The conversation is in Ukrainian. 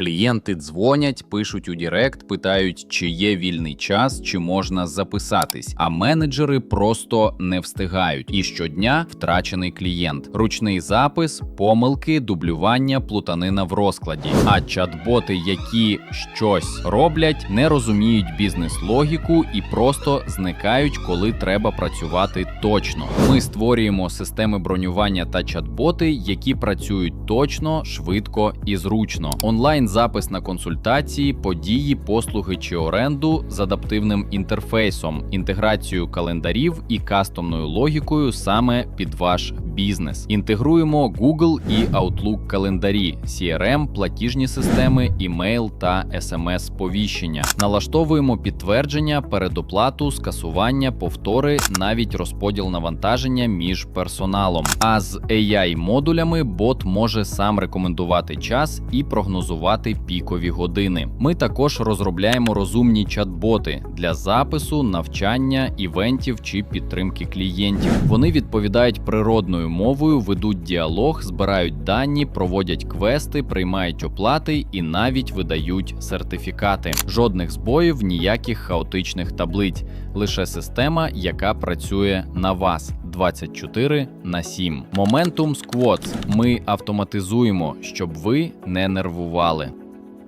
Клієнти дзвонять, пишуть у Дірект, питають, чи є вільний час, чи можна записатись. А менеджери просто не встигають. І щодня втрачений клієнт, ручний запис, помилки, дублювання, плутанина в розкладі. А чат-боти, які щось роблять, не розуміють бізнес-логіку і просто зникають, коли треба працювати точно. Ми створюємо системи бронювання та чат-боти, які працюють точно, швидко і зручно. Онлайн запис на консультації, події, послуги чи оренду з адаптивним інтерфейсом, інтеграцією календарів і кастомною логікою саме під ваш бізнес. Інтегруємо Google і Outlook календарі, CRM, платіжні системи, імейл та смс-повіщення. Налаштовуємо підтвердження, передоплату, скасування, повтори, навіть розподіл навантаження між персоналом. А з AI-модулями бот може сам рекомендувати час і прогнозувати пікові години. Ми також розробляємо розумні чат-боти для запису, навчання, івентів чи підтримки клієнтів. Вони відповідають природною мовою, ведуть діалог, збирають дані, проводять квести, приймають оплати і навіть видають сертифікати. Жодних збоїв, ніяких хаотичних таблиць, лише система, яка працює на вас. 24 на 7. Momentum Squats Ми автоматизуємо, щоб ви не нервували.